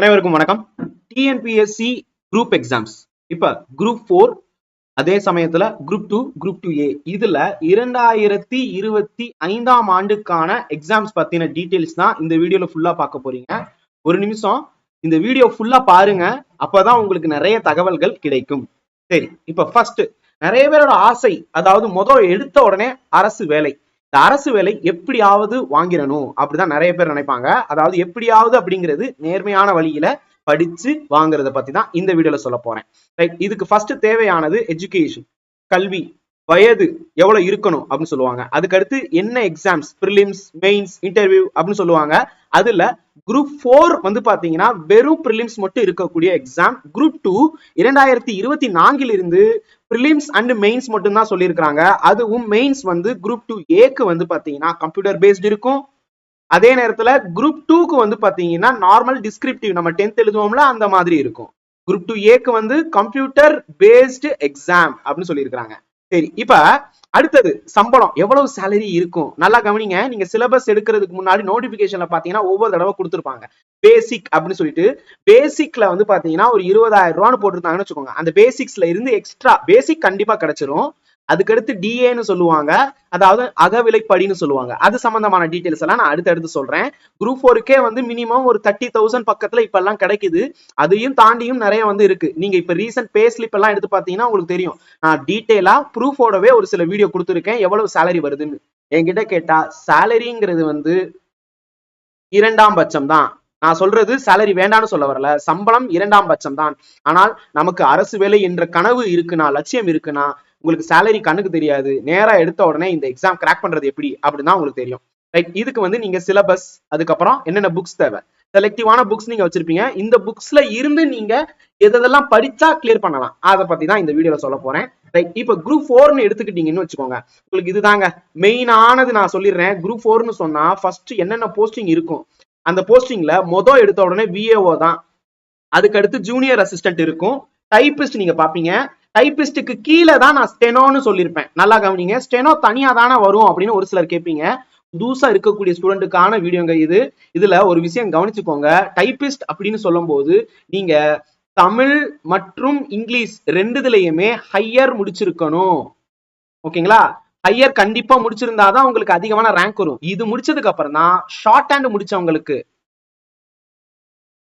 அனைவருக்கும் வணக்கம். TNPSC group exams இப்ப குரூப் ஃபோர் அதே சமயத்துல group two group two A இதுல இரண்டாயிரத்தி இருபத்தி ஐந்தாம் ஆண்டுக்கான எக்ஸாம்ஸ் பத்தின டீட்டெயில்ஸ் தான் இந்த வீடியோல ஃபுல்லா பார்க்க போறீங்க. ஒரு நிமிஷம். இந்த வீடியோ ஃபுல்லா பாருங்க. அப்பதான் உங்களுக்கு நிறைய தகவல்கள் கிடைக்கும். சரி இப்ப ஃபர்ஸ்ட் நிறைய பேரோட ஆசை அதாவது முதல் எடுத்த உடனே அரசு வேலை. இந்த அரசு வேலை எப்படியாவது வாங்கிடணும் அப்படிதான் நிறைய பேர் நினைப்பாங்க. அதாவது எப்படியாவது அப்படிங்கிறது நேர்மையான வழியில படிச்சு வாங்குறத பத்தி தான் இந்த வீடியோல சொல்ல போறேன். ரைட் இதுக்கு ஃபர்ஸ்ட் தேவையானது எஜுகேஷன் கல்வி வயது எவ்வளவு இருக்கணும் அப்படின்னு சொல்லுவாங்க. அதுக்கடுத்து என்ன எக்ஸாம்ஸ் ப்ரிலிம்ஸ் மெயின்ஸ் இன்டர்வியூ அப்படின்னு சொல்லுவாங்க. அதுல குரூப் ஃபோர் வந்து பாத்தீங்கன்னா வெறும் ப்ரிலிம்ஸ் மட்டும் இருக்கக்கூடிய எக்ஸாம் குரூப் டூ இரண்டாயிரத்தி இருபத்தி நான்கில் இருந்து ப்ரிலிம்ஸ் அண்ட் மெயின்ஸ் மட்டும் தான் சொல்லியிருக்கிறாங்க. அதுவும் மெயின்ஸ் வந்து குரூப் டூ ஏக்கு வந்து பாத்தீங்கன்னா கம்ப்யூட்டர் பேஸ்ட் இருக்கும். அதே நேரத்துல குரூப் டூக்கு வந்து பாத்தீங்கன்னா நார்மல் டிஸ்கிரிப்டிவ் நம்ம டென்த் எழுதுவோம்ல அந்த மாதிரி இருக்கும். குரூப் டூ ஏக்கு வந்து கம்ப்யூட்டர் பேஸ்டு எக்ஸாம் அப்படின்னு சொல்லியிருக்காங்க சரி இப்ப அடுத்தது சம்பளம். எவ்வளவு சேலரி இருக்கும்? நல்லா கவனிங்க நீங்க சிலபஸ் எடுக்கிறதுக்கு முன்னாடி நோட்டிபிகேஷன்ல பாத்தீங்கன்னா ஒவ்வொரு தடவை கொடுத்துருப்பாங்க. பேசிக் அப்படின்னு சொல்லிட்டு பேசிக்ல வந்து பாத்தீங்கன்னா ஒரு இருபதாயிரம் ரூபான்னு போட்டிருந்தாங்கன்னு வச்சுக்கோங்க. அந்த பேசிக்ஸ்ல இருந்து எக்ஸ்ட்ரா பேசிக் கண்டிப்பா கிடைச்சிரும். அதுக்கடுத்து டிஏன்னு சொல்லுவாங்க. அதாவது அகவிலைப்படின்னு சொல்லுவாங்க. அது சம்பந்தமான டீட்டெயில்ஸ் எல்லாம் நான் அடுத்தடுத்து சொல்றேன். குரூப் ஃபோருக்கே வந்து மினிமம் ஒரு தேர்ட்டி தௌசண்ட் பக்கத்துல இப்ப எல்லாம் கிடைக்குது. அதையும் தாண்டியும் நிறைய வந்து இருக்கு. நீங்க இப்ப ரீசன்ட் பே ஸ்லிப் எல்லாம் எடுத்து பாத்தீங்கன்னா உங்களுக்கு தெரியும். நான் டீட்டெயிலா ப்ரூஃபோடவே ஒரு சில வீடியோ கொடுத்துருக்கேன். எவ்வளவு சேலரி வருதுன்னு. என்கிட்ட கேட்டா சேலரிங்கிறது வந்து இரண்டாம் பட்சம் தான் நான் சொல்றது சேலரி வேண்டாம்னு சொல்ல வரல. சம்பளம் இரண்டாம் பட்சம் தான் ஆனால் நமக்கு அரசு வேலை என்ற கனவு இருக்குன்னா லட்சியம் இருக்குன்னா உங்களுக்கு சேலரி கண்ணுக்கு தெரியாது. நேரா எடுத்த உடனே இந்த எக்ஸாம் கிராக் பண்றது எப்படி? அப்படின்னு தான் உங்களுக்கு தெரியும். ரைட் இதுக்கு வந்து நீங்க சிலபஸ் அதுக்கப்புறம் என்னென்ன புக்ஸ் தேவை? செலக்டிவான புக்ஸ் நீங்க வச்சிருப்பீங்க. இந்த புக்ஸ்ல இருந்து நீங்க எதெல்லாம் படிச்சா கிளியர் பண்ணலாம். அதை பத்தி தான் இந்த வீடியோல சொல்ல போறேன். ரைட் இப்ப குரூப் ஃபோர்னு எடுத்துக்கிட்டீங்கன்னு வச்சுக்கோங்க. உங்களுக்கு இதுதாங்க. மெயினானது நான் சொல்லிடுறேன். குரூப் ஃபோர்னு சொன்னா ஃபர்ஸ்ட் என்னென்ன போஸ்டிங் இருக்கும்? அந்த போஸ்டிங்ல மொதல் எடுத்த உடனே விஏஓ தான். அதுக்கு அடுத்து ஜூனியர் அசிஸ்டன்ட் இருக்கும். டைப்பிஸ்ட் நீங்க பாப்பீங்க டைபிஸ்டுக்கு கீழே தான் நான் ஸ்டெனோன்னு சொல்லியிருப்பேன். நல்லா கவனிங்க. ஸ்டெனோ தனியாக தானே வரும் அப்படின்னு ஒரு சிலர் கேட்பீங்க. புதுசா இருக்கக்கூடிய ஸ்டூடெண்ட்டுக்கான வீடியோங்க இது. இதுல ஒரு விஷயம் கவனிச்சுக்கோங்க. டைபிஸ்ட் அப்படின்னு சொல்லும்போது நீங்க தமிழ் மற்றும் இங்கிலீஷ் ரெண்டுதுலயுமே ஹையர் முடிச்சிருக்கணும். ஓகேங்களா? ஹையர் கண்டிப்பா முடிச்சிருந்தாதான் உங்களுக்கு அதிகமான ரேங்க் வரும். இது முடிச்சதுக்கு அப்புறம் தான் ஷார்ட் ஹேண்ட் முடிச்சவங்களுக்கு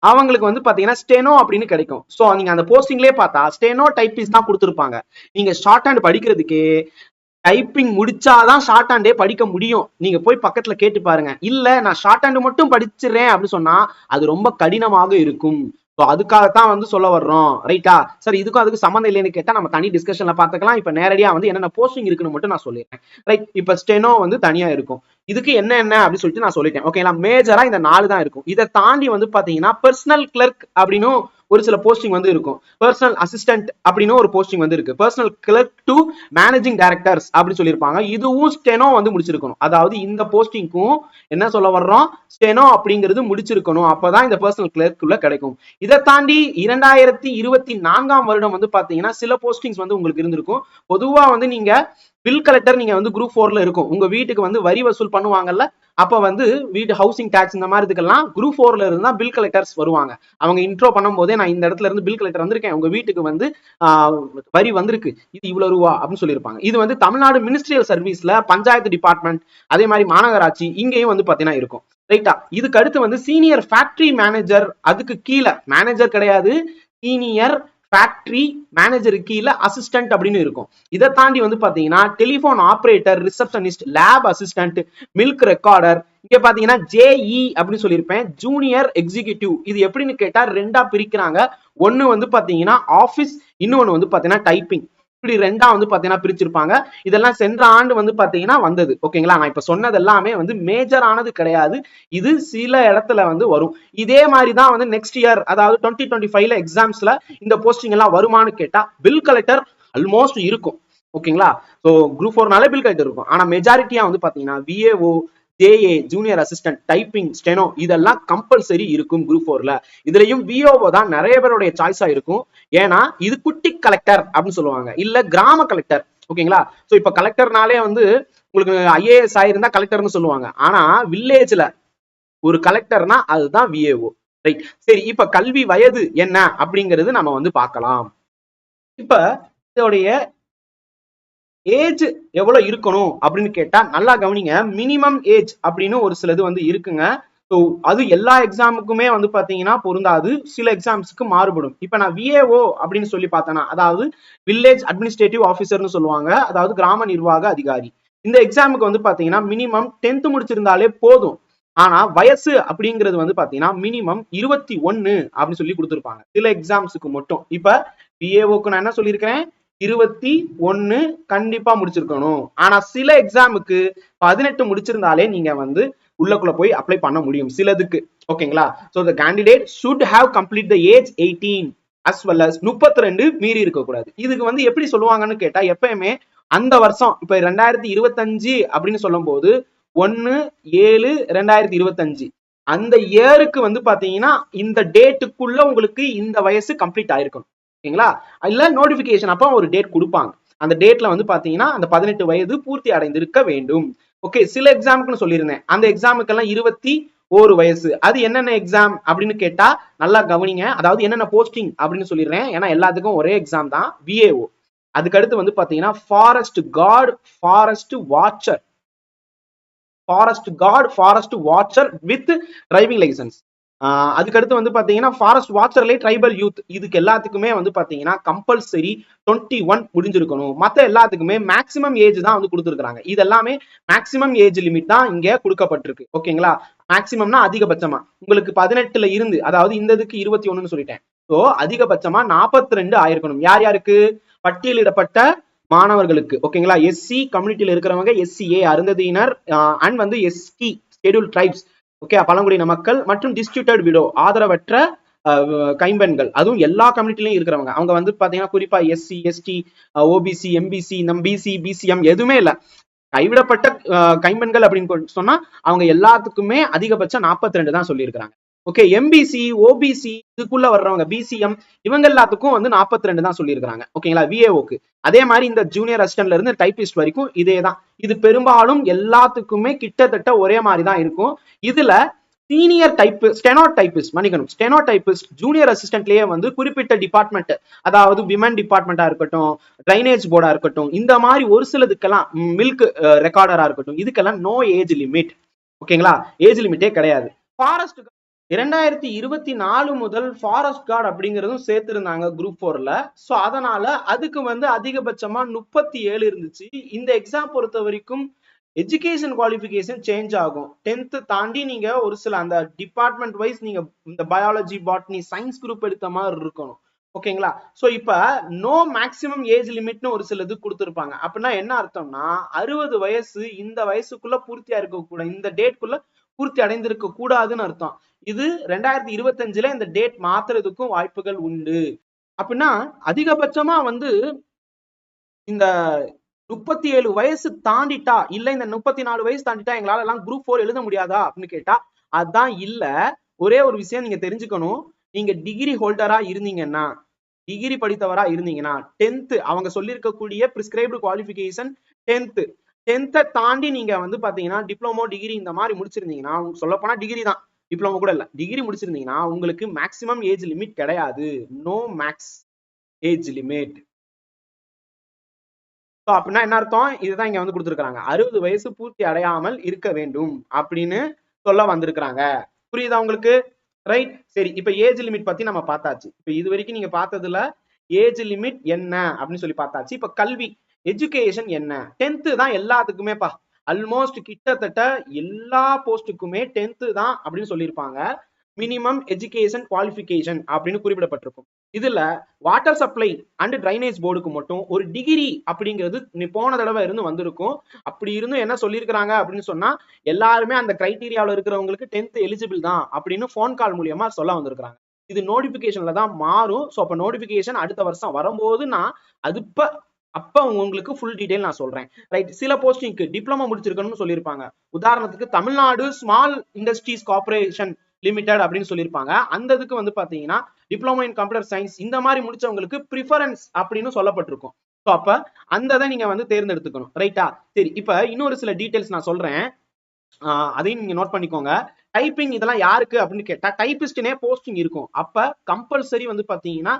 அவங்களுக்கு வந்து பாத்தீங்கன்னா ஸ்டெனோ அப்படின்னு கிடைக்கும். சோ நீங்க அந்த போஸ்டிங்லயே பார்த்தா ஸ்டெனோ டைப்பிஸ் தான் கொடுத்துருப்பாங்க. நீங்க ஷார்ட் ஹேண்ட் படிக்கிறதுக்கு டைப்பிங் முடிச்சாதான் ஷார்ட் ஹேண்டே படிக்க முடியும். நீங்க போய் பக்கத்துல கேட்டு பாருங்க. இல்ல நான் ஷார்ட் ஹேண்ட் மட்டும் படிச்சிடுறேன் அப்படின்னு சொன்னா அது ரொம்ப கடினமாக இருக்கும். ஸோ அதுக்காகத்தான் வந்து சொல்ல வர்றோம். ரைட்டா சார் இதுக்கும் அதுக்கு சம்மந்தம் இல்லைன்னு கேட்டா நம்ம தனி டிஸ்கஷன்ல பாத்துக்கலாம் இப்போ நேரடியாக வந்து என்னென்ன போஸ்டிங் இருக்குன்னு மட்டும் நான் சொல்லிடுறேன். ரைட் இப்ப ஸ்டெனோ வந்து தனியா இருக்கும். இதுக்கு என்ன என்ன அப்படின்னு சொல்லிட்டு நான் சொல்லிட்டேன். ஓகேங்களா மேஜரா இந்த நாலு தான் இருக்கும். இதை தாண்டி வந்து பாத்தீங்கன்னா பர்சனல் கிளர்க் அப்படின்னு ஒரு சில போஸ்டிங் வந்து இருக்கும். பர்சனல் அசிஸ்டன்ட் அப்படின்னு ஒரு போஸ்டிங் வந்து இருக்கு. Personal clerk to managing directors அப்படின்னு சொல்லியிருப்பாங்க. இதுவும் ஸ்டெனோ வந்து முடிச்சிருக்கணும். அதாவது இந்த போஸ்டிங்க்கும் என்ன சொல்ல வர்றோம்? ஸ்டெனோ அப்படிங்கிறது முடிச்சிருக்கணும். அப்பதான் இந்த பர்சனல் கிளர்க்குள்ள கிடைக்கும். இதை தாண்டி இரண்டாயிரத்தி இருபத்தி நான்காம் வருடம் வந்து பாத்தீங்கன்னா சில போஸ்டிங்ஸ் வந்து உங்களுக்கு இருந்திருக்கும். பொதுவா வந்து நீங்க பில் கலெக்டர் நீங்க வந்து குரூப் ஃபோர்ல இருக்கும். உங்க வீட்டுக்கு வந்து வரி வசூல் பண்ணுவாங்கல்ல அப்ப வந்து வீடு ஹவுசிங் டேக்ஸ் இந்த மாதிரி இதுக்கெல்லாம் குரூப் ஃபோர்ல இருந்தா பில் கலெக்டர்ஸ் வருவாங்க. அவங்க இன்ட்ரோ பண்ணும் போதே நான் இந்த இடத்துல இருந்து பில் கலெக்டர் வந்திருக்கேன். உங்க வீட்டுக்கு வந்து வரி வந்திருக்கு. இது இவ்வளவு ரூபா அப்படின்னு சொல்லியிருப்பாங்க. இது வந்து தமிழ்நாடு மினிஸ்ட்ரியல் சர்வீஸ்ல பஞ்சாயத்து டிபார்ட்மெண்ட் அதே மாதிரி மாநகராட்சி இங்கேயும் வந்து பாத்தீங்கன்னா இருக்கும். ரைட்டா இதுக்கு அடுத்து வந்து சீனியர் ஃபேக்டரி மேனேஜர் அதுக்கு கீழே. மேனேஜர் கிடையாது. சீனியர் ஃபேக்டரி மேனேஜருக்கு கீழே அசிஸ்டன்ட் அப்படின்னு இருக்கும். இதை தாண்டி வந்து பாத்தீங்கன்னா telephone operator receptionist lab assistant milk recorder இங்க பாத்தீங்கன்னா ஜேஇ அப்படின்னு சொல்லியிருப்பேன். ஜூனியர் எக்ஸிகியூட்டிவ் இது எப்படின்னு கேட்டா ரெண்டா பிரிக்கிறாங்க. ஒன்னு வந்து பாத்தீங்கன்னா ஆபீஸ் இன்னொன்னு வந்து பாத்தீங்கன்னா டைப்பிங் இப்படி ரெண்டா வந்து பாத்தீங்கன்னா பிரிச்சிருப்பாங்க. இதெல்லாம் சென்ற ஆண்டு வந்து பாத்தீங்கன்னா வந்தது. ஓகேங்களா? நான் இப்ப சொன்னது எல்லாமே வந்து மேஜர் ஆனது கிடையாது. இது சில இடத்துல வந்து வரும். இதே மாதிரி தான் வந்து நெக்ஸ்ட் இயர் அதாவது டுவெண்ட்டி டுவெண்ட்டி ஃபைவ்ல எக்ஸாம்ஸ்ல இந்த போஸ்டிங் எல்லாம் வருமானு கேட்டா பில் கலெக்டர் ஆல்மோஸ்ட் இருக்கும். ஓகேங்களா? ஸோ குரூப் ஃபோர்னாலே பில் கலெக்டர் இருக்கும். ஆனா மெஜாரிட்டியா வந்து பாத்தீங்கன்னா VAO JA junior assistant typing steno இதெல்லாம் கம்பல்சரி இருக்கும் குரூப் ஃபோர்ல இதுலயும் விஓஓ தான் நிறைய பேருடைய சாய்ஸா இருக்கும். ஏன்னா இது குட்டி கலெக்டர் அப்படின்னு சொல்லுவாங்க. இல்ல கிராம கலெக்டர் ஓகேங்களா? ஸோ இப்ப கலெக்டர்னாலே வந்து உங்களுக்கு ஐஏஎஸ் ஆயிருந்தா கலெக்டர்னு சொல்லுவாங்க. ஆனா வில்லேஜ்ல ஒரு கலெக்டர்னா அதுதான் விஏஓ ரைட் சரி இப்ப கல்வி வயது என்ன அப்படிங்கிறது நம்ம வந்து பார்க்கலாம். இப்ப இதோடைய ஏஜ் எவ்வளோ இருக்கணும் அப்படின்னு கேட்டால் நல்லா கவனிங்க. மினிமம் ஏஜ் அப்படின்னு ஒரு சிலது வந்து இருக்குங்க. ஸோ அது எல்லா எக்ஸாமுக்குமே வந்து பார்த்தீங்கன்னா பொருந்தாது. சில எக்ஸாம்ஸுக்கு மாறுபடும். இப்போ நான் விஏஓ அப்படின்னு சொல்லி பார்த்தேன்னா அதாவது வில்லேஜ் அட்மினிஸ்ட்ரேட்டிவ் ஆஃபீஸர்னு சொல்லுவாங்க. அதாவது கிராம நிர்வாக அதிகாரி. இந்த எக்ஸாமுக்கு வந்து பார்த்தீங்கன்னா மினிமம் டென்த்து முடிச்சிருந்தாலே போதும். ஆனா வயசு அப்படிங்கிறது வந்து பாத்தீங்கன்னா மினிமம் இருபத்தி ஒன்னு அப்படின்னு சொல்லி கொடுத்துருப்பாங்க. சில எக்ஸாம்ஸுக்கு மட்டும். இப்ப பிஏஓக்கு நான் என்ன சொல்லியிருக்கிறேன்? இருபத்தி ஒன்னு கண்டிப்பா முடிச்சிருக்கணும். ஆனா சில எக்ஸாமுக்கு பதினெட்டு முடிச்சிருந்தாலே நீங்க வந்து உள்ளக்குள்ள போய் அப்ளை பண்ண முடியும். சிலதுக்கு. ஓகேங்களா? So the candidate should have complete the age eighteen as well as முப்பத்தி ரெண்டு மீறி இருக்கக்கூடாது. இதுக்கு வந்து எப்படி சொல்லுவாங்கன்னு கேட்டா எப்பயுமே அந்த வருஷம் இப்ப ரெண்டாயிரத்தி இருபத்தஞ்சு அப்படின்னு சொல்லும் போது ஒன்னு ஏழு ரெண்டாயிரத்தி இருபத்தஞ்சு. அந்த இயருக்கு வந்து பாத்தீங்கன்னா இந்த டேட்டுக்குள்ள உங்களுக்கு இந்த வயசு கம்ப்ளீட் ஆயிருக்கணும். ஓகேங்களா இல்ல நோட்டிபிகேஷன் அப்போ ஒரு டேட் கொடுப்பாங்க. அந்த டேட்ல வந்து பாத்தீங்கன்னா அந்த பதினெட்டு வயது பூர்த்தி அடைந்திருக்க வேண்டும். ஓகே சில எக்ஸாமுக்குன்னு சொல்லியிருந்தேன். அந்த எக்ஸாமுக்கெல்லாம் இருபத்தி ஒரு வயசு. அது என்னென்ன எக்ஸாம் அப்படின்னு கேட்டா நல்லா கவனிங்க. அதாவது என்னென்ன போஸ்டிங் அப்படின்னு சொல்லிடுறேன் ஏன்னா எல்லாத்துக்கும் ஒரே எக்ஸாம் தான். விஏஓ அதுக்கடுத்து வந்து பாத்தீங்கன்னா forest guard forest watcher forest guard forest watcher with driving licence அதுக்கடுத்து வந்து பாத்தீங்கன்னா ஃபாரஸ்ட் வாட்சர்லேயே ட்ரைபல் யூத் இதுக்கு எல்லாத்துக்குமே வந்து பாத்தீங்கன்னா கம்பல்சரி டுவெண்ட்டி ஒன் முடிஞ்சிருக்கணும். மத்த எல்லாத்துக்குமே மேக்ஸிமம் ஏஜ் தான் வந்து கொடுத்துருக்காங்க இது எல்லாமே மேக்ஸிமம் ஏஜ் லிமிட் தான் இங்க கொடுக்கப்பட்டிருக்கு. ஓகேங்களா? மேக்ஸிமம்னா அதிகபட்சமா. உங்களுக்கு பதினெட்டுல இருந்து அதாவது இந்த இதுக்கு இருபத்தி ஒண்ணுன்னு சொல்லிட்டேன். ஸோ அதிகபட்சமா நாற்பத்தி ரெண்டு ஆயிருக்கணும். யார் யாருக்கு? பட்டியலிடப்பட்ட மாணவர்களுக்கு. ஓகேங்களா? எஸ்சி கம்யூனிட்டியில இருக்கிறவங்க எஸ்சிஏ அருந்ததியினர் அண்ட் வந்து எஸ்டி ஷெடியூல் ட்ரைப்ஸ் ஓகே பழங்குடியின மக்கள் மற்றும் டிஸ்ட்ரிபியூட்டட் விடோ ஆதரவற்ற கைம்பெண்கள். அதுவும் எல்லா கம்யூனிட்டிலையும் இருக்கிறவங்க. அவங்க வந்து பாத்தீங்கன்னா குறிப்பா எஸ்சி எஸ்டி ஓபிசி எம்பிசி நம் பிசி பிசிஎம் எதுவுமே இல்லை. கைவிடப்பட்ட கைம்பெண்கள் அப்படின்னு சொன்னா அவங்க எல்லாத்துக்குமே அதிகபட்சம் 42 ரெண்டு தான் சொல்லியிருக்கிறாங்க. ஓகே எம்பிசி ஓபிசி இதுக்குள்ள வர்றவங்க பிசிஎம் இவங்க எல்லாத்துக்கும் வந்து 42 ரெண்டு தான் சொல்லியிருக்காங்க ஓகேங்களா விஏஓக்கு அதே மாதிரி இந்த ஜூனியர் அசிஸ்டன்ட்ல இருந்து டைபிஸ்ட் வரைக்கும் இதே தான். இது பெரும்பாலும் எல்லாத்துக்குமே கிட்டத்தட்ட ஒரே மாதிரி தான் இருக்கும். இதுல சீனியர் டைப் ஸ்டெனோ டைபிஸ்ட் மன்னிக்கணும். ஸ்டெனோ டைபிஸ்ட் ஜூனியர் அசிஸ்டன்ட்லயே வந்து குறிப்பிட்ட டிபார்ட்மெண்ட் அதாவது விமன் டிபார்ட்மெண்டா இருக்கட்டும் ட்ரைனேஜ் போர்டா இருக்கட்டும் இந்த மாதிரி ஒரு சிலதுக்கெல்லாம் மில்க் ரெக்கார்டரா uh, இருக்கட்டும் இதுக்கெல்லாம் நோ ஏஜ் லிமிட் ஓகேங்களா ஏஜ் லிமிட்டே கிடையாது. ஃபாரஸ்ட் இரண்டாயிரத்தி இருபத்தி நாலு முதல் ஃபாரஸ்ட் கார்டு அப்படிங்கிறதும் சேர்த்திருந்தாங்க குரூப் ஃபோர்ல ஸோ அதனால அதுக்கு வந்து அதிகபட்சமா முப்பத்தி ஏழு இருந்துச்சு. இந்த எக்ஸாம் பொறுத்த வரைக்கும் எஜுகேஷன் குவாலிஃபிகேஷன் சேஞ்ச் ஆகும். டென்த்து தாண்டி நீங்க ஒரு சில அந்த டிபார்ட்மெண்ட் வைஸ் நீங்க இந்த பயாலஜி பாட்னி சயின்ஸ் குரூப் எடுத்த மாதிரி இருக்கணும். ஓகேங்களா ஸோ இப்போ நோ மேக்ஸிமம் ஏஜ் லிமிட்னு ஒரு சிலது கொடுத்துருப்பாங்க. அப்படின்னா என்ன அர்த்தம்னா அறுபது வயசு இந்த வயசுக்குள்ள பூர்த்தியா இருக்க இந்த டேட்குள்ள பூர்த்தி அடைந்திருக்க கூடாதுன்னு அர்த்தம். இது ரெண்டாயிரத்தி இருபத்தஞ்சுல இந்த டேட் மாத்துறதுக்கும் வாய்ப்புகள் உண்டு. அப்படின்னா அதிகபட்சமா வந்து இந்த முப்பத்தி ஏழு வயசு தாண்டிட்டா இல்ல இந்த முப்பத்தி நாலு வயசு தாண்டிட்டா எங்களால எல்லாம் குரூப் ஃபோர் எழுத முடியாதா அப்படின்னு கேட்டா அதான் இல்ல. ஒரே ஒரு விஷயம் நீங்க தெரிஞ்சுக்கணும். நீங்க டிகிரி ஹோல்டரா இருந்தீங்கன்னா டிகிரி படித்தவரா இருந்தீங்கன்னா டென்த் அவங்க சொல்லியிருக்கக்கூடிய பிரிஸ்கிரைப்டு குவாலிஃபிகேஷன் டென்த் டென்த்தை தாண்டி நீங்க வந்து பாத்தீங்கன்னா டிப்ளமோ டிகிரி இந்த மாதிரி முடிச்சிருந்தீங்கன்னா சொல்ல போனா டிகிரி தான். டிப்ளமோ கூட இல்ல. டிகிரி முடிச்சிருந்தீங்கன்னா உங்களுக்கு மேக்ஸிமம் ஏஜ் லிமிட் கிடையாது. No max age limit so அப்படின்னா என்ன அர்த்தம்? இதுதான் இங்க வந்து கொடுத்துருக்காங்க அறுபது வயசு பூர்த்தி அடையாமல் இருக்க வேண்டும் அப்படின்னு சொல்ல வந்திருக்கிறாங்க. புரியுதா உங்களுக்கு? ரைட் சரி இப்ப ஏஜ் லிமிட் பத்தி நம்ம பார்த்தாச்சு. இப்ப இது வரைக்கும் நீங்க பார்த்ததுல ஏஜ் லிமிட் என்ன அப்படின்னு சொல்லி பார்த்தாச்சு. இப்ப கல்வி. எஜுகேஷன் என்ன? டென்த்து தான் எல்லாத்துக்குமேப்பா. ஆல்மோஸ்ட் கிட்டத்தட்ட எல்லா போஸ்ட்டுக்குமே டென்த்து தான் அப்படின்னு சொல்லியிருப்பாங்க. மினிமம் எஜுகேஷன் குவாலிஃபிகேஷன் அப்படின்னு குறிப்பிடப்பட்டிருக்கும். இதுல வாட்டர் சப்ளை அண்ட் ட்ரைனேஜ் போர்டுக்கு மட்டும் ஒரு டிகிரி அப்படிங்கிறது நீ போன தடவை இருந்து வந்திருக்கும். அப்படி இருந்தும் என்ன சொல்லியிருக்கிறாங்க அப்படின்னு சொன்னா எல்லாருமே அந்த கிரைட்டீரியாவில் இருக்கிறவங்களுக்கு டென்த் எலிஜிபிள் தான் அப்படின்னு ஃபோன் கால் மூலியமா சொல்ல வந்திருக்கிறாங்க. இது நோட்டிபிகேஷன்ல தான் மாறும். ஸோ அப்போ நோட்டிபிகேஷன் அடுத்த வருஷம் வரும்போது நான் அது இப்போ அப்போ உங்களுக்கு ஃபுல் டீடைல் நான் சொல்கிறேன் ரைட் சில போஸ்டிங்க்கு டிப்ளமோ முடிச்சிருக்கணும்னு சொல்லியிருப்பாங்க. உதாரணத்துக்கு Tamil Nadu small industries corporation limited அப்படின்னு சொல்லியிருப்பாங்க. அந்த இதுக்கு வந்து பார்த்தீங்கன்னா டிப்ளமோ இன் கம்ப்யூட்டர் சயின்ஸ் இந்த மாதிரி முடிச்சவங்களுக்கு ப்ரிஃபரன்ஸ் அப்படின்னு சொல்லப்பட்டிருக்கும். ஸோ அப்போ அந்த இதை நீங்கள் வந்து தேர்ந்தெடுத்துக்கணும். ரைட்டா சரி இப்போ இன்னொரு சில டீட்டெயில்ஸ் நான் சொல்றேன். அதையும் நீங்க நோட் பண்ணிக்கோங்க. டைப்பிங் இதெல்லாம் யாருக்கு அப்படின்னு கேட்டால் டைப்பிஸ்ட்னே போஸ்டிங் இருக்கும். அப்ப கம்பல்சரி வந்து பார்த்தீங்கன்னா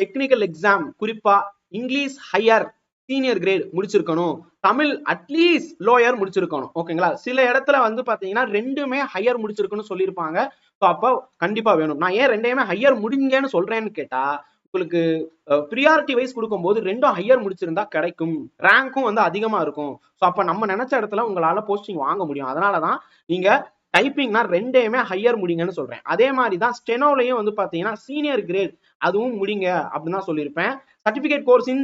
டெக்னிக்கல் எக்ஸாம் குறிப்பாக இங்கிலீஷ் ஹையர் சீனியர் கிரேட் முடிச்சிருக்கணும். தமிழ் அட்லீஸ்ட் லோயர் முடிச்சிருக்கணும். ஓகேங்களா? சில இடத்துல வந்து பாத்தீங்கன்னா ரெண்டுமே ஹையர் முடிச்சிருக்குன்னு சொல்லியிருப்பாங்க. ஸோ அப்போ கண்டிப்பா வேணும். நான் ஏன் ரெண்டையுமே ஹையர் முடிங்கன்னு சொல்றேன்னு கேட்டா உங்களுக்கு ப்ரியாரிட்டி வைஸ் கொடுக்கும்போது ரெண்டும் ஹையர் முடிச்சிருந்தா கிடைக்கும். ரேங்க்கும் வந்து அதிகமா இருக்கும். ஸோ அப்போ நம்ம நினைச்ச இடத்துல உங்களால போஸ்டிங் வாங்க முடியும். அதனால தான் நீங்க டைப்பிங்னா ரெண்டையுமே ஹையர் முடிங்கன்னு சொல்றேன். அதே மாதிரி தான் ஸ்டெனோலையும் வந்து பாத்தீங்கன்னா சீனியர் கிரேட் அதுவும் முடிங்க அப்படின்னு தான் சொல்லியிருப்பேன். சர்டிபிகேட் கோர்ஸ் இன்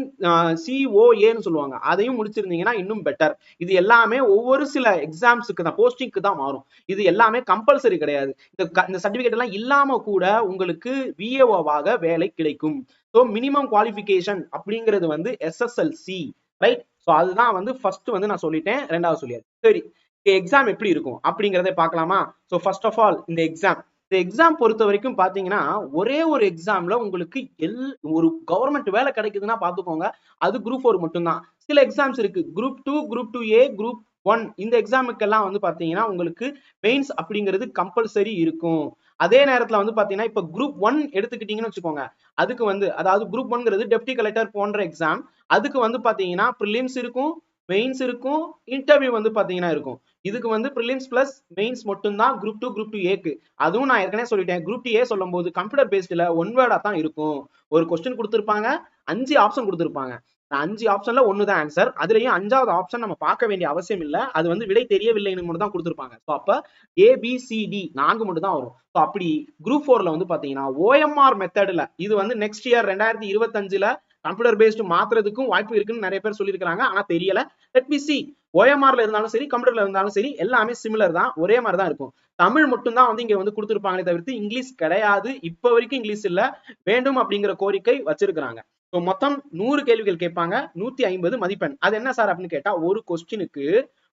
சிஓஏன்னு சொல்லுவாங்க. அதையும் முடிச்சிருந்தீங்கன்னா இன்னும் பெட்டர் இது எல்லாமே ஒவ்வொரு சில எக்ஸாம்ஸுக்கு தான் போஸ்டிங்க்கு தான் மாறும். இது எல்லாமே கம்பல்சரி கிடையாது. இந்த இந்த சர்டிபிகேட் எல்லாம் இல்லாம கூட உங்களுக்கு விஏஓவாக வேலை கிடைக்கும். ஸோ மினிமம் குவாலிஃபிகேஷன் அப்படிங்கிறது வந்து எஸ்எஸ்எல்சி ரைட் ஸோ அதுதான் வந்து ஃபர்ஸ்ட் வந்து நான் சொல்லிட்டேன் ரெண்டாவது சொல்லியாது சரி எக்ஸாம் எப்படி இருக்கும் அப்படிங்கிறத பார்க்கலாமா? ஸோ ஃபர்ஸ்ட் ஆஃப் ஆல் இந்த எக்ஸாம் இந்த எக்ஸாம் பொறுத்த வரைக்கும் பாத்தீங்கன்னா ஒரே ஒரு எக்ஸாம்ல உங்களுக்கு எல் ஒரு கவர்மெண்ட் வேலை கிடைக்குதுன்னா பாத்துக்கோங்க அது குரூப் ஃபோர் மட்டும்தான். சில எக்ஸாம்ஸ் இருக்கு. Group two group two A group one இந்த எக்ஸாமுக்கெல்லாம் வந்து பாத்தீங்கன்னா உங்களுக்கு மெயின்ஸ் அப்படிங்கிறது கம்பல்சரி இருக்கும். அதே நேரத்துல வந்து பாத்தீங்கன்னா இப்ப குரூப் ஒன் எடுத்துக்கிட்டீங்கன்னு வச்சுக்கோங்க அதுக்கு வந்து அதாவது குரூப் ஒன்ங்கிறது டெப்டி கலெக்டர் போன்ற எக்ஸாம் அதுக்கு வந்து பாத்தீங்கன்னா ப்ரிலிம்ஸ் இருக்கும் மெயின்ஸ் இருக்கும் இன்டர்வியூ வந்து பாத்தீங்கன்னா இருக்கும். இதுக்கு வந்து ப்ரிலிம்ஸ் பிளஸ் மெயின்ஸ் மட்டும்தான் குரூப் டூ குரூப் டூ ஏக்கு அதுவும் நான் ஏற்கனவே சொல்லிட்டேன். குரூப் டூ ஏ சொல்லும் போது கம்ப்யூட்டர் பேஸ்டில் ஒன் வேர்டா தான் இருக்கும். ஒரு கொஸ்டின் கொடுத்துருப்பாங்க அஞ்சு ஆப்ஷன் கொடுத்துருப்பாங்க. அஞ்சு ஆப்ஷன்ல ஒன்று தான் ஆன்சர் அதுலயும் அஞ்சாவது ஆப்ஷன் நம்ம பார்க்க வேண்டிய அவசியம் இல்லை. அது வந்து விடை தெரியவில்லைன்னு மட்டும் தான் கொடுத்துருப்பாங்க. ஸோ அப்போ ஏபிசிடி நான்கு மட்டும் தான் வரும். ஸோ அப்படி குரூப் ஃபோர்ல வந்து பாத்தீங்கன்னா ஓஎம்ஆர் மெத்தடில் இது வந்து நெக்ஸ்ட் இயர் ரெண்டாயிரத்தி இருபத்தஞ்சுல கம்ப்யூட்டர் பேஸ்டு மாத்துறதுக்கும் வாய்ப்பு இருக்குன்னு நிறைய பேர் சொல்லியிருக்காங்க ஆனா தெரியல. லெட் மீ சி ஓஎம்ஆர்ல இருந்தாலும் சரி கம்ப்யூட்டர்ல இருந்தாலும் சரி எல்லாமே சிமிலர் தான். ஒரே மாதிரி தான் இருக்கும். தமிழ் மட்டும் தான் வந்து இங்க வந்து கொடுத்துருப்பாங்களே தவிர்த்து இங்கிலீஷ் கிடையாது. இப்ப வரைக்கும் இங்கிலீஷ் இல்ல. வேண்டும் அப்படிங்கிற கோரிக்கை வச்சிருக்கிறாங்க. ஸோ மொத்தம் நூறு கேள்விகள் கேட்பாங்க. நூத்தி ஐம்பது மதிப்பெண். அது என்ன சார் அப்படின்னு கேட்டா ஒரு கொஸ்டினுக்கு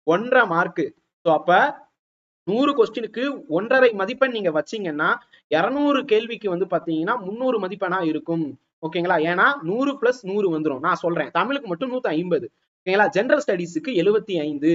ஒன்றரை மார்க்கு ஸோ அப்ப நூறு கொஸ்டினுக்கு ஒன்றரை மதிப்பெண் நீங்க வச்சீங்கன்னா இரநூறு கேள்விக்கு வந்து பாத்தீங்கன்னா முந்நூறு மதிப்பெண்ணா இருக்கும். ஓகேங்களா ஏன்னா நூறு பிளஸ் நூறு வந்துடும் நான் சொல்றேன். தமிழுக்கு மட்டும் நூத்தி ஐம்பது. ஓகேங்களா? ஜென்ரல் ஸ்டடீஸுக்கு எழுபத்தி ஐந்து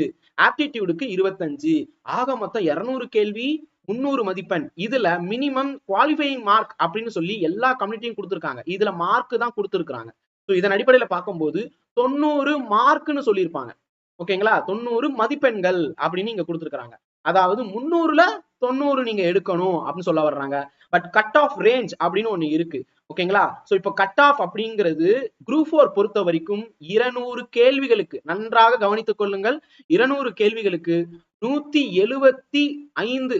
ஆப்டிடியூடுக்கு இருபத்தஞ்சு ஆக மொத்தம் இருநூறு கேள்வி முந்நூறு மதிப்பெண். இதுல மினிமம் குவாலிஃபையிங் மார்க் அப்படின்னு சொல்லி எல்லா கம்யூனிட்டியும் கொடுத்துருக்காங்க. இதுல மார்க் தான் கொடுத்துருக்காங்க ஸோ இதன் அடிப்படையில பார்க்கும்போது தொண்ணூறு மார்க்னு சொல்லியிருப்பாங்க. ஓகேங்களா? தொண்ணூறு மதிப்பெண்கள் அப்படின்னு இங்க கொடுத்துருக்காங்க அதாவது முந்நூறுல தொண்ணூறு நீங்க எடுக்கணும் அப்படின்னு சொல்ல வர்றாங்க. பட் கட் ஆஃப் ரேஞ்ச் அப்படின்னு ஒண்ணு இருக்கு. ஓகேங்களா சோ இப்போ கட் ஆஃப் அப்படிங்கிறது குரூப் ஃபோர் பொறுத்த வரைக்கும் இருநூறு கேள்விகளுக்கு நன்றாக கவனித்துக் கொள்ளுங்கள். இருநூறு கேள்விகளுக்கு நூத்தி எழுவத்தி ஐந்து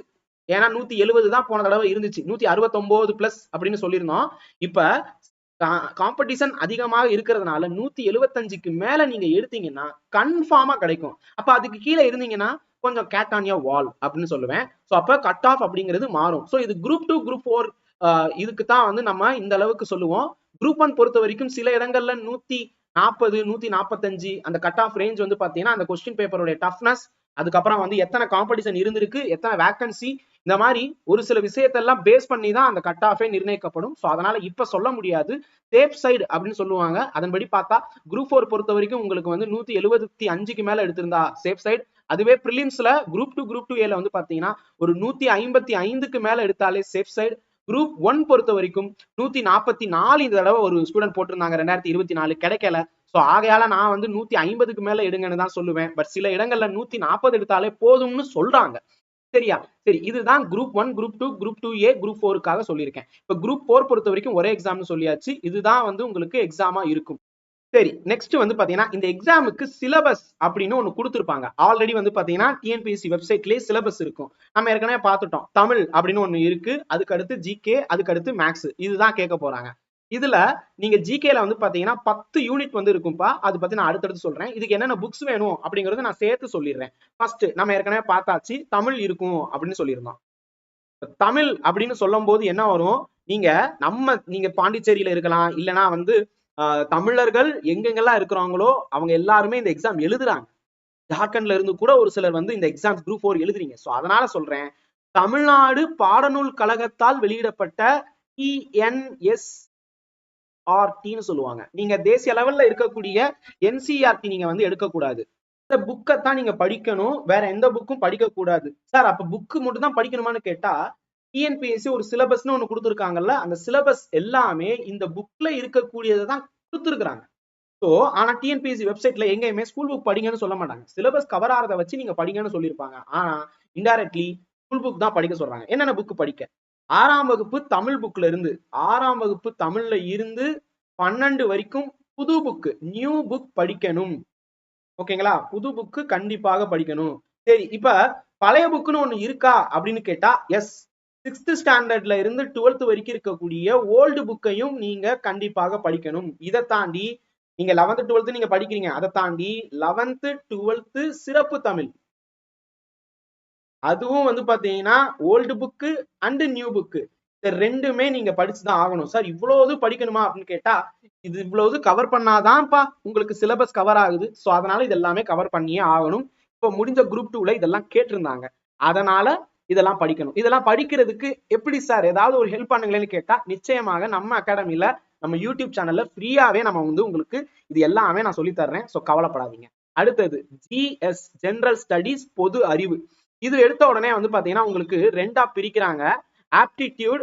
ஏன்னா நூத்தி எழுபது தான் போன தடவை இருந்துச்சு. நூத்தி அறுபத்தொன்பது பிளஸ் அப்படின்னு சொல்லியிருந்தோம். இப்ப காம்படிஷன் அதிகமாக இருக்கிறதுனால நூத்தி எழுவத்தஞ்சுக்கு மேல நீங்க எடுத்தீங்கன்னா கன்ஃபார்மா கிடைக்கும். அப்ப அதுக்கு கீழே இருந்தீங்கன்னா கொஞ்சம் கேட் ஆன் யோர் வால் அப்படின்னு சொல்லுவேன். ஸோ அப்போ கட் ஆஃப் அப்படிங்கிறது மாறும். ஸோ இது குரூப் டூ குரூப் ஃபோர் இதுக்கு தான் வந்து நம்ம இந்த அளவுக்கு சொல்லுவோம். குரூப் ஒன் பொறுத்த வரைக்கும் சில இடங்கள்ல நூத்தி நாற்பது நூத்தி நாற்பத்தஞ்சு அந்த கட் ஆஃப் ரேஞ்ச் வந்து பாத்தீங்கன்னா அந்த கொஸ்டின் பேப்பருடைய டஃப்னஸ் அதுக்கப்புறம் வந்து எத்தனை காம்படிஷன் இருந்திருக்கு எத்தனை வேக்கன்சி இந்த மாதிரி ஒரு சில விஷயத்தெல்லாம் பேஸ் பண்ணி தான் அந்த கட் ஆஃபே நிர்ணயிக்கப்படும். ஸோ அதனால இப்ப சொல்ல முடியாது. சேஃப் சைடு அப்படின்னு சொல்லுவாங்க. அதன்படி பார்த்தா குரூப் ஃபோர் பொறுத்த வரைக்கும் உங்களுக்கு வந்து நூத்தி எழுபத்தி அஞ்சுக்கு மேல எடுத்திருந்தா சேஃப் சைடு அதுவே ப்ரிலிம்ஸ்ல குரூப் டூ குரூப் டூ ஏல வந்து பாத்தீங்கன்னா ஒரு நூத்தி ஐம்பத்தி ஐந்துக்கு மேல எடுத்தாலே சேஃப் சைடு குரூப் ஒன் பொறுத்த வரைக்கும் நூத்தி நாற்பத்தி நாலு இந்த தடவை ஒரு ஸ்டூடெண்ட் போட்டிருந்தாங்க ரெண்டாயிரத்தி இருபத்தி நாலு. கிடைக்கல. சோ ஆகையால நான் வந்து நூத்தி ஐம்பதுக்கு மேல எடுங்கன்னு தான் சொல்லுவேன். பட் சில இடங்கள்ல நூத்தி நாற்பது எடுத்தாலே போதும்னு சொல்றாங்க. சரியா? சரி இதுதான் group one group two group two A group ஃபோருக்காக சொல்லியிருக்கேன். இப்ப குரூப் ஃபோர் பொறுத்த வரைக்கும் ஒரே எக்ஸாம்னு சொல்லியாச்சு. இதுதான் வந்து உங்களுக்கு எக்ஸாமா இருக்கும். சரி நெக்ஸ்ட் வந்து பாத்தீங்கன்னா இந்த எக்ஸாமுக்கு சிலபஸ் அப்படின்னு ஒன்னு கொடுத்துருப்பாங்க. ஆல்ரெடி வந்து பாத்தீங்கன்னா டிஎன்பிஎஸ்சி வெப்சைட்லயே சிலபஸ் இருக்கும். நம்ம ஏற்கனவே பார்த்துட்டோம். தமிழ் அப்படின்னு ஒன்னு இருக்கு. அதுக்கு அடுத்து ஜிகே அதுக்கு அடுத்து மேக்ஸ் இதுதான் கேட்க போறாங்க. இதுல நீங்க ஜிகேல வந்து பாத்தீங்கன்னா பத்து யூனிட் வந்து இருக்கும்பா. அது பத்தி நான் அடுத்தடுத்து சொல்றேன். இதுக்கு என்னென்ன புக்ஸ் வேணும் அப்படிங்கறது நான் சேர்த்து சொல்லிடுறேன். ஃபர்ஸ்ட் நம்ம ஏற்கனவே பார்த்தாச்சு தமிழ் இருக்கும் அப்படின்னு சொல்லியிருந்தோம். தமிழ் அப்படின்னு சொல்லும் போது என்ன வரும்? நீங்க நம்ம நீங்க பாண்டிச்சேரியில இருக்கலாம் இல்லைன்னா வந்து தமிழர்கள் எங்கெங்கெல்லாம் இருக்கிறாங்களோ அவங்க எல்லாருமே இந்த எக்ஸாம் எழுதுறாங்க. ஜார்க்கண்ட்ல இருந்து கூட ஒரு சிலர் வந்து இந்த எக்ஸாம் குரூப் ஃபோர் எழுதுறீங்க. ஸோ அதனால சொல்றேன். தமிழ்நாடு பாடநூல் கழகத்தால் வெளியிடப்பட்ட டிஎன்எஸ் ஆர்டின்னு சொல்லுவாங்க. நீங்க தேசிய லெவல்ல இருக்கக்கூடிய என்சிஆர்டி நீங்க வந்து எடுக்கக்கூடாது. இந்த புக்கை தான் நீங்க படிக்கணும். வேற எந்த புக்கும் படிக்க கூடாது சார் அப்ப புக்கு மட்டும் தான் படிக்கணுமான்னு கேட்டா டிஎன்பிஎஸ்சி ஒரு சிலபஸ்னு ஒன்று கொடுத்துருக்காங்கல்ல அந்த சிலபஸ் எல்லாமே இந்த புக்ல இருக்கக்கூடியதை தான் கொடுத்துருக்குறாங்க. ஸோ ஆனா டிஎன்பிஎஸ்சி வெப்சைட்ல எங்கேயுமே ஸ்கூல் புக் படிங்கன்னு சொல்ல மாட்டாங்க. சிலபஸ் கவர் ஆகிறத வச்சு நீங்க படிங்கன்னு சொல்லியிருப்பாங்க. ஆனா இன்டைரக்ட்லி ஸ்கூல் புக் தான் படிக்க சொல்றாங்க. என்னென்ன புக் படிக்க? ஆறாம் வகுப்பு தமிழ் புக்ல இருந்து ஆறாம் வகுப்பு தமிழ்ல இருந்து பன்னெண்டு வரைக்கும் புது புக்கு நியூ புக் படிக்கணும். ஓகேங்களா புது புக்கு கண்டிப்பாக படிக்கணும். சரி இப்ப பழைய புக்குன்னு ஒண்ணு இருக்கா அப்படின்னு கேட்டா எஸ் சிக்ஸ்த் ஸ்டாண்டர்ட்ல இருந்து டுவெல்த் வரைக்கும் இருக்கக்கூடிய ஓல்டு புக்கையும் நீங்க கண்டிப்பாக படிக்கணும். இதை தாண்டி நீங்க லெவன்த் டுவெல்த் நீங்க படிக்கிறீங்க. அதை தாண்டி லெவன்த் டுவெல்த் சிறப்பு தமிழ். அதுவும் வந்து பாத்தீங்கன்னா old book and new book இந்த ரெண்டுமே நீங்க படிச்சுதான் ஆகணும். சார் இவ்வளவு படிக்கணுமா அப்படின்னு கேட்டா இது இவ்வளவு கவர் பண்ணாதான்ப்பா உங்களுக்கு சிலபஸ் கவர் ஆகுது. ஸோ அதனால இது எல்லாமே கவர் பண்ணியே ஆகணும். இப்போ முடிஞ்ச குரூப் டூல இதெல்லாம் கேட்டிருந்தாங்க. அதனால இதெல்லாம் படிக்கணும். இதெல்லாம் படிக்கிறதுக்கு எப்படி சார் ஏதாவது ஒரு ஹெல்ப் பண்ணுங்களேன்னு கேட்டா நிச்சயமாக நம்ம அகாடமியில நம்ம யூடியூப் சேனல்ல ஃப்ரீயாவே நம்ம வந்து உங்களுக்கு இது எல்லாமே நான் சொல்லி தர்றேன். ஸோ கவலைப்படாதீங்க. அடுத்தது ஜிஎஸ் ஜென்ரல் ஸ்டடீஸ் பொது அறிவு. இது எடுத்த உடனே வந்து பாத்தீங்கன்னா உங்களுக்கு ரெண்டா பிரிக்கிறாங்க. ஆப்டிடியூட்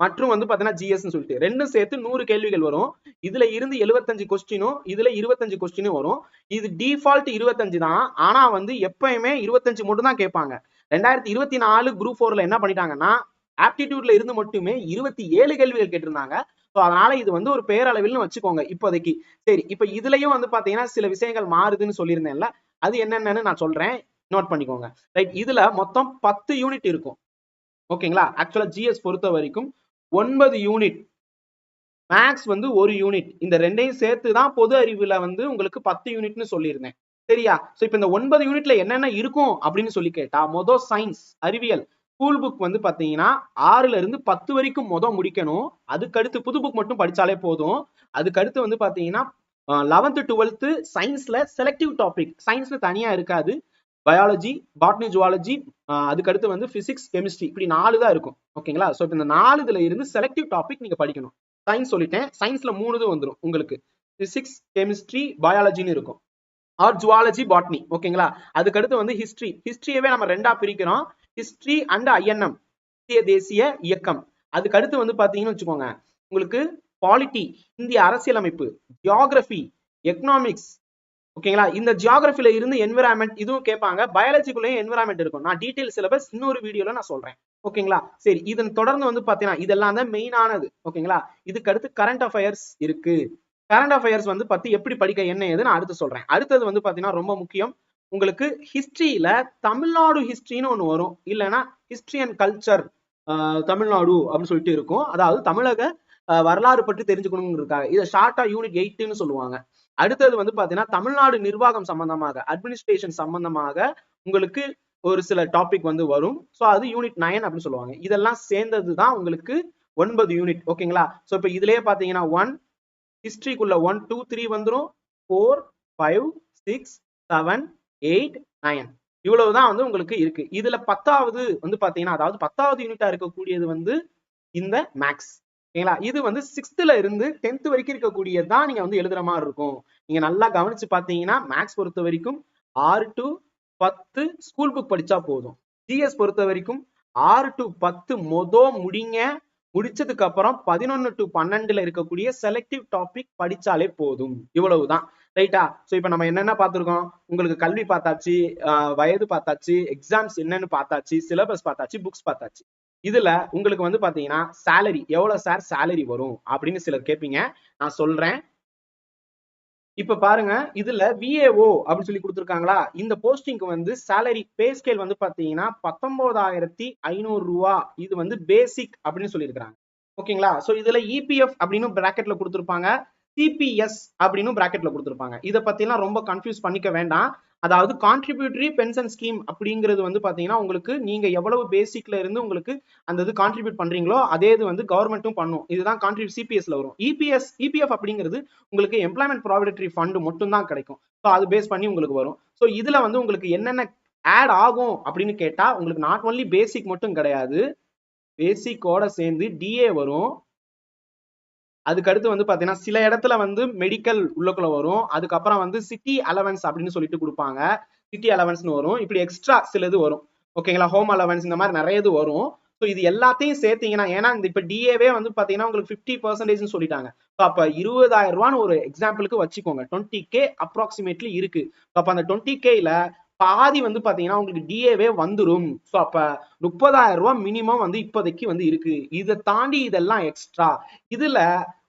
மற்றும் வந்து பாத்தீங்கன்னா ஜிஎஸ் சொல்லிட்டு. ரெண்டும் சேர்த்து நூறு கேள்விகள் வரும். இதுல இருந்து எழுபத்தஞ்சு கொஸ்டினும் இதுல இருபத்தஞ்சு கொஸ்டினும் வரும். இது டிஃபால்ட் இருபத்தஞ்சு தான். ஆனா வந்து எப்பயுமே இருபத்தஞ்சு மட்டும் தான் கேட்பாங்க. ரெண்டாயிரத்தி இருபத்தி நாலு குரூப் ஃபோர்ல என்ன பண்ணிட்டாங்கன்னா ஆப்டிடியூட்ல இருந்து மட்டுமே இருபத்தி ஏழு கேள்விகள் கேட்டிருந்தாங்க. ஸோ அதனால இது வந்து ஒரு பேரளவில்னு வச்சுக்கோங்க இப்போதைக்கு. சரி இப்போ இதுலயும் வந்து பாத்தீங்கன்னா சில விஷயங்கள் மாறுதுன்னு சொல்லியிருந்தேன்ல. அது என்னென்னு நான் சொல்றேன். நோட் பண்ணிக்கோங்க. ரைட் இதுல மொத்தம் பத்து யூனிட் இருக்கும். ஓகேங்களா? ஆக்சுவலா ஜிஎஸ் பொறுத்த வரைக்கும் ஒன்பது யூனிட் மேக்ஸ் வந்து ஒரு யூனிட் இந்த ரெண்டையும் சேர்த்து தான் பொது அறிவுல வந்து உங்களுக்கு பத்து யூனிட்னு சொல்லியிருந்தேன். சரியா? சோ இப்போ இந்த ஒன்பது யூனிட்ல என்னென்ன இருக்கும் அப்படின்னு சொல்லி கேட்டா மொதல் சயின்ஸ் அறிவியல். ஸ்கூல் புக் வந்து பாத்தீங்கன்னா ஆறுல இருந்து பத்து வரைக்கும் மொதல் முடிக்கணும். அதுக்கடுத்து புது புக் மட்டும் படிச்சாலே போதும். அதுக்கடுத்து வந்து பாத்தீங்கன்னா லெவன்த்து டுவெல்த்து சயின்ஸ்ல செலக்டிவ் டாபிக் சயின்ஸ்ல தனியா இருக்காது. பயாலஜி பாட்னி ஜுவாலஜி அதுக்கடுத்து வந்து பிசிக்ஸ் கெமிஸ்ட்ரி இப்படி நாலு தான் இருக்கும். ஓகேங்களா ஸோ இப்போ இந்த நாலு இதுல இருந்து செலக்டிவ் டாபிக் நீங்க படிக்கணும். சயின்ஸ் சொல்லிட்டேன். சயின்ஸ்ல மூணு இது வந்துடும் உங்களுக்கு. பிசிக்ஸ் கெமிஸ்ட்ரி பயாலஜின்னு இருக்கும். ஆர் ஜுவாலஜி பாட்னி ஓகேங்களா அதுக்கடுத்து வந்து ஹிஸ்ட்ரி ஹிஸ்ட்ரியவே நம்ம ரெண்டா பிரிக்கிறோம். ஹிஸ்ட்ரி அண்ட் ஐஎன்எம் இந்திய தேசிய இயக்கம். அதுக்கடுத்து வந்து பாத்தீங்கன்னு வச்சுக்கோங்க. உங்களுக்கு பாலிட்டி இந்திய அரசியலமைப்பு ஜியாகிரபி எக்கனாமிக்ஸ் ஓகேங்களா? இந்த ஜியாகிரபில இருந்து என்விரான்மெண்ட் இதுவும் கேட்பாங்க பயாலஜிக்குள்ளேயும் என்விரான்மெண்ட் இருக்கும். நான் டீடைல் சிலபஸ் இன்னொரு வீடியோல நான் சொல்றேன். ஓகேங்களா? சரி இதன் தொடர்ந்து வந்து பாத்தீங்கன்னா இதெல்லாம் தான் மெயினானது ஓகேங்களா? இதுக்கு அடுத்து கரண்ட் அஃபயர்ஸ் இருக்கு. கரண்ட் அஃபயர்ஸ் வந்து பத்தி எப்படி படிக்க என்ன ஏது நான் அடுத்து சொல்றேன். அடுத்தது வந்து பாத்தீங்கன்னா ரொம்ப முக்கியம். உங்களுக்கு ஹிஸ்டரியில தமிழ்நாடு ஹிஸ்டரின்னு ஒன்று வரும். இல்லைன்னா ஹிஸ்டரி அண்ட் கல்ச்சர் தமிழ்நாடு அப்படின்னு சொல்லிட்டு இருக்கும். அதாவது தமிழக வரலாறு பற்றி தெரிஞ்சுக்கணும்னு இருக்காங்க இதை ஷார்ட்டா யூனிட் எயிட்னு சொல்லுவாங்க. அடுத்தது வந்து பாத்தீங்கன்னா தமிழ்நாடு நிர்வாகம் சம்பந்தமாக அட்மினிஸ்ட்ரேஷன் சம்பந்தமாக உங்களுக்கு ஒரு சில டாபிக் வந்து வரும். ஸோ அது யூனிட் நைன் அப்படின்னு சொல்லுவாங்க. இதெல்லாம் சேர்ந்தது தான் உங்களுக்கு ஒன்பது யூனிட் ஓகேங்களா ஸோ இப்போ இதுலயே பாத்தீங்கன்னா ஒன் ஹிஸ்டரிக்குள்ள ஒன் டூ த்ரீ வந்துடும் four five six seven eight nine இவ்வளவுதான் வந்து உங்களுக்கு இருக்கு. இதுல பத்தாவது வந்து பாத்தீங்கன்னா அதாவது பத்தாவது யூனிட்டா இருக்கக்கூடியது வந்து இந்த மேக்ஸ் ஓகேங்களா? இது வந்து சிக்ஸ்த்ல இருந்து டென்த் வரைக்கும் இருக்கக்கூடியதான் நீங்க வந்து எழுதுற மாதிரி இருக்கும். நீங்க நல்லா கவனிச்சு பாத்தீங்கன்னா மேக்ஸ் பொறுத்த வரைக்கும் ஆறு டு பத்து ஸ்கூல் புக் படிச்சா போதும். ஜிஎஸ் பொறுத்த வரைக்கும் ஆறு டு பத்து மொத முடிங்க முடிச்சதுக்கு அப்புறம் பதினொன்னு டு பன்னெண்டுல இருக்கக்கூடிய செலக்டிவ் டாபிக் படிச்சாலே போதும். இவ்வளவுதான். ரைட்டா சோ இப்ப நம்ம என்னென்ன பார்த்துருக்கோம்? உங்களுக்கு கல்வி பார்த்தாச்சு வயது பார்த்தாச்சு எக்ஸாம்ஸ் என்னன்னு பார்த்தாச்சு சிலபஸ் பார்த்தாச்சு புக்ஸ் பார்த்தாச்சு. இதுல உங்களுக்கு வந்து பாத்தீங்கன்னா சேலரி எவ்வளவு சார் சேலரி வரும் அப்படின்னு சிலர் கேட்பீங்க. நான் சொல்றேன். இப்ப பாருங்க இதுல விஏஓ அப்படின்னு சொல்லி கொடுத்துருக்காங்களா? இந்த போஸ்டிங்க்கு வந்து சேலரி பே ஸ்கேல் வந்து பாத்தீங்கன்னா பத்தொன்பதாயிரத்தி ஐநூறு ரூபா. இது வந்து பேசிக் அப்படின்னு சொல்லியிருக்காங்க ஓகேங்களா சோ இதுல இபிஎஃப் அப்படின்னு பிராக்கெட்ல கொடுத்துருப்பாங்க. சிபிஎஸ் அப்படின்னு பிராக்கெட்ல கொடுத்துருப்பாங்க. இதை பத்திலாம் ரொம்ப கன்ஃபியூஸ் பண்ணிக்க வேண்டாம். அதாவது கான்ட்ரிபியூட்டரி பென்ஷன் ஸ்கீம் அப்படிங்கிறது வந்து பார்த்தீங்கன்னா உங்களுக்கு நீங்கள் எவ்வளவு பேசிக்ல இருந்து உங்களுக்கு அந்த இது கான்ட்ரிபியூட் பண்ணுறீங்களோ அதே இது வந்து கவர்மெண்ட்டும் பண்ணும். இதுதான் கான்ட்ரிபியூட் சிபிஎஸ்ல வரும். இபிஎஸ் இபிஎஃப் அப்படிங்கிறது உங்களுக்கு எம்ப்ளாய்மெண்ட் ப்ராவிடேட்டரி ஃபண்டு மட்டும் தான் கிடைக்கும். ஸோ அது பேஸ் பண்ணி உங்களுக்கு வரும். ஸோ இதில் வந்து உங்களுக்கு என்னென்ன ஆட் ஆகும் அப்படின்னு கேட்டால் உங்களுக்கு நாட் ஒன்லி பேசிக் மட்டும் கிடையாது பேசிக்கோட சேர்ந்து டிஏ வரும். அதுக்கு அடுத்து வந்து பாத்தீங்கன்னா சில இடத்துல வந்து மெடிக்கல் உள்ளக்குள்ள வரும். அதுக்கப்புறம் வந்து சிட்டி அலவன்ஸ் அப்படின்னு சொல்லிட்டு கொடுப்பாங்க. சிட்டி அலவன்ஸ்னு வரும். இப்படி எக்ஸ்ட்ரா சில இது வரும் ஓகேங்களா ஹோம் அலவன்ஸ் இந்த மாதிரி நிறைய இது வரும். ஸோ இது எல்லாத்தையும் சேர்த்தீங்கன்னா ஏன்னா இந்த இப்போ டிஏவே வந்து பாத்தீங்கன்னா உங்களுக்கு ஃபிஃப்டி பர்சன்டேஜ்னு சொல்லிட்டாங்க. ஸோ அப்போ இருபதாயிரம் ரூபான்னு ஒரு எக்ஸாம்பிளுக்கு வச்சுக்கோங்க. டுவெண்ட்டி கே அப்ராக்சிமேட்லி இருக்கு. ஸோ அப்போ அந்த டுவெண்ட்டி கேல பாதி வந்து பாத்தீங்கன்னா உங்களுக்கு டிஏவே வந்துடும் ஸோ அப்ப முப்பதாயிரம் ரூபாய் மினிமம் வந்து இப்போதைக்கு வந்து இருக்கு. இதை தாண்டி இதெல்லாம் எக்ஸ்ட்ரா இதுல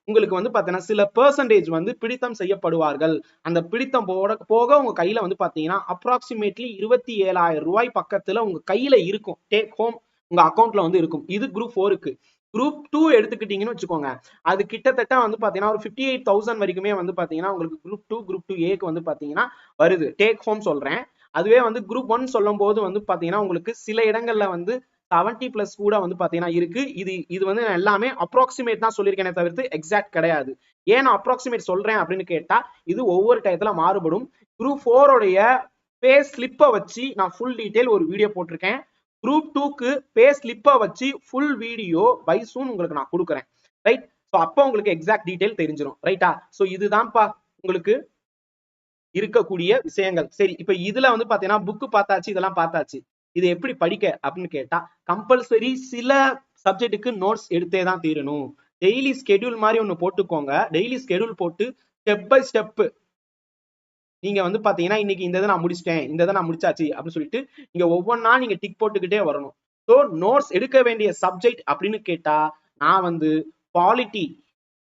உங்களுக்கு வந்து பாத்தீங்கன்னா சில பெர்சன்டேஜ் வந்து பிடித்தம் செய்யப்படுவார்கள். அந்த பிடித்தம் போட போக உங்க கையில வந்து பாத்தீங்கன்னா அப்ராக்சிமேட்லி இருபத்தி ஏழாயிரம் ரூபாய் பக்கத்துல உங்க கையில இருக்கும். டேக் ஹோம் உங்க அக்கௌண்ட்ல வந்து இருக்கும். இது குரூப் ஃபோருக்கு குரூப் டூ எடுத்துக்கிட்டீங்கன்னு வச்சுக்கோங்க. அது கிட்டத்தட்ட வந்து பாத்தீங்கன்னா ஒரு ஃபிஃப்டி எயிட் தௌசண்ட் வரைக்குமே வந்து பாத்தீங்கன்னா உங்களுக்கு குரூப் டூ குரூப் டூ ஏக்கு வந்து பாத்தீங்கன்னா வருது. டேக் ஹோம் சொல்றேன். அதுவே வந்து குரூப் ஒன் சொல்லும் போது வந்து பாத்தீங்கன்னா உங்களுக்கு சில இடங்கள்ல வந்து செவன்டி பிளஸ் கூட வந்து பாத்தீங்கன்னா இருக்கு. இது இது வந்து நான் எல்லாமே அப்ராக்சிமேட் தான் சொல்லியிருக்கேனே தவிர்த்து எக்ஸாக்ட் கிடையாது. ஏன் நான் அப்ராக்சிமேட் சொல்றேன் அப்படின்னு கேட்டா இது ஒவ்வொரு டயத்துல மாறுபடும். குரூப் ஃபோரோடைய பே ஸ்லிப்பை வச்சு நான் ஃபுல் டீட்டெயில் ஒரு வீடியோ போட்டிருக்கேன். குரூப் டூக்கு பே ஸ்லிப்பை வச்சு ஃபுல் வீடியோ பை சூன் உங்களுக்கு நான் கொடுக்குறேன். ரைட் ஸோ அப்போ உங்களுக்கு எக்ஸாக்ட் டீட்டெயில் தெரிஞ்சிடும் ரைட்டா ஸோ இதுதான்ப்பா உங்களுக்கு இருக்கக்கூடிய விஷயங்கள். சரி இப்ப இதுல வந்து பாத்தீங்கன்னா புக்கு பார்த்தாச்சு இதெல்லாம் பார்த்தாச்சு. இது எப்படி படிக்க அப்படின்னு கேட்டா கம்பல்சரி சில சப்ஜெக்ட்டுக்கு நோட்ஸ் எடுத்தே தான் தீரணும். டெய்லி ஸ்கெடியூல் மாதிரி ஒன்று போட்டுக்கோங்க. டெய்லி ஸ்கெடியூல் போட்டு ஸ்டெப் பை ஸ்டெப் நீங்க வந்து பாத்தீங்கன்னா இன்னைக்கு இந்த இதை நான் முடிச்சிட்டேன் இந்த இதை நான் முடிச்சாச்சு அப்படின்னு சொல்லிட்டு நீங்க ஒவ்வொன்றா நீங்க டிக் போட்டுக்கிட்டே வரணும். ஸோ நோட்ஸ் எடுக்க வேண்டிய சப்ஜெக்ட் அப்படின்னு கேட்டா நான் வந்து பாலிட்டி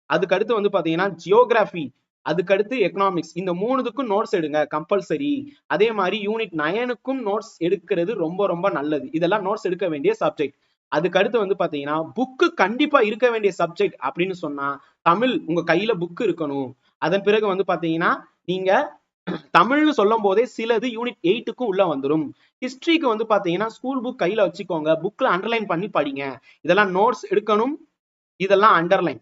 அதுக்கு அடுத்து வந்து பாத்தீங்கன்னா ஜியோகிராஃபி அதுக்கடுத்து எக்கனாமிக்ஸ் இந்த மூணுத்துக்கும் நோட்ஸ் எடுங்க கம்பல்சரி அதே மாதிரி யூனிட் நயனுக்கும் நோட்ஸ் எடுக்கிறது ரொம்ப ரொம்ப நல்லது. இதெல்லாம் நோட்ஸ் எடுக்க வேண்டிய சப்ஜெக்ட் அதுக்கடுத்து வந்து பாத்தீங்கன்னா புக்கு கண்டிப்பா இருக்க வேண்டிய சப்ஜெக்ட் அப்படின்னு சொன்னா தமிழ் உங்க கையில புக் இருக்கணும். அதன் பிறகு வந்து பாத்தீங்கன்னா நீங்க தமிழ்னு சொல்லும் போதே சிலது யூனிட் எயிட்டுக்கும் உள்ள வந்துடும் ஹிஸ்டரிக்கு வந்து பாத்தீங்கன்னா ஸ்கூல் புக் கையில வச்சுக்கோங்க. புக்ல அண்டர்லைன் பண்ணி படிங்க. இதெல்லாம் நோட்ஸ் எடுக்கணும். இதெல்லாம் அண்டர்லைன்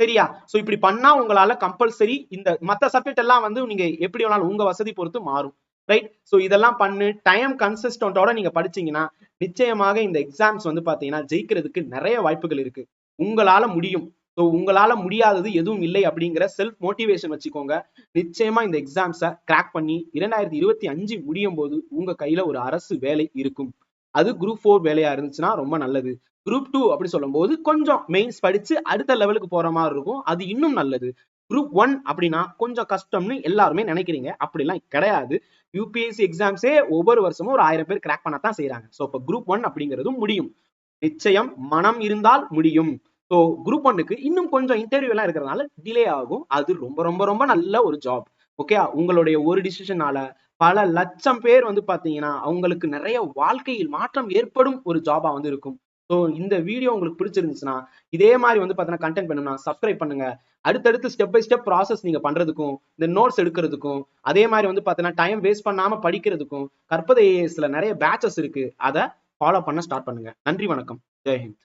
சரியா? சோ இப்படி பண்ணா உங்களால கம்பல்சரி இந்த மத்த சப்ஜெக்ட் எல்லாம் வந்து நீங்க எப்படி வேணாலும் உங்க வசதி பொறுத்து மாறும். ரைட் சோ இதெல்லாம் பண்ணு. டைம் கன்சிஸ்டன்டோட நீங்க படிச்சீங்கன்னா நிச்சயமாக இந்த எக்ஸாம்ஸ் வந்து பாத்தீங்கன்னா ஜெயிக்கிறதுக்கு நிறைய வாய்ப்புகள் இருக்கு. உங்களால முடியும். ஸோ உங்களால முடியாதது எதுவும் இல்லை அப்படிங்கிற செல்ஃப் மோட்டிவேஷன் வச்சுக்கோங்க. நிச்சயமா இந்த எக்ஸாம்ஸை கிராக் பண்ணி இரண்டாயிரத்தி இருபத்தி அஞ்சு முடியும் போது உங்க கையில ஒரு அரசு வேலை இருக்கும். அது குரூப் ஃபோர் வேலையா இருந்துச்சுன்னா ரொம்ப நல்லது. குரூப் டூ அப்படி சொல்லும்போது கொஞ்சம் மெயின்ஸ் படிச்சு அடுத்த லெவலுக்கு போற மாதிரி இருக்கும். அது இன்னும் நல்லது. குரூப் ஒன் அப்படின்னா கொஞ்சம் கஷ்டம்னு எல்லாருமே நினைக்கிறீங்க. அப்படிலாம் கிடையாது. யூபிஎஸ்சி எக்ஸாம்ஸே ஒவ்வொரு வருஷமும் ஒரு ஆயிரம் பேர் கிராக் பண்ணத்தான் செய்யறாங்க ஸோ இப்போ குரூப் ஒன் அப்படிங்கிறதும் முடியும். நிச்சயம் மனம் இருந்தால் முடியும். ஸோ குரூப் ஒன்னுக்கு இன்னும் கொஞ்சம் இன்டர்வியூ எல்லாம் இருக்கிறதுனால டிலே ஆகும். அது ரொம்ப ரொம்ப ரொம்ப நல்ல ஒரு ஜாப் ஓகே உங்களுடைய ஒரு டிசிஷனால பல லட்சம் பேர் வந்து பாத்தீங்கன்னா அவங்களுக்கு நிறைய வாழ்க்கையில் மாற்றம் ஏற்படும் ஒரு ஜாபா வந்து இருக்கும். ஸோ இந்த வீடியோ உங்களுக்கு பிடிச்சிருந்துச்சுன்னா இதே மாதிரி வந்து பார்த்தீங்கன்னா கண்டென்ட் பண்ணணும்னா சப்ஸ்கிரைப் பண்ணுங்க. அடுத்தடுத்து ஸ்டெப் பை ஸ்டெப் ப்ராசஸ் நீங்க பண்றதுக்கும் இந்த நோட்ஸ் எடுக்கிறதுக்கும் அதே மாதிரி வந்து பார்த்தீங்கன்னா டைம் வேஸ்ட் பண்ணாம படிக்கிறதுக்கும் கற்பதை ஏஎஸ்ல நிறைய பேச்சஸ் இருக்கு. அதை ஃபாலோ பண்ண ஸ்டார்ட் பண்ணுங்க. நன்றி வணக்கம். ஜெய்ஹிந்த்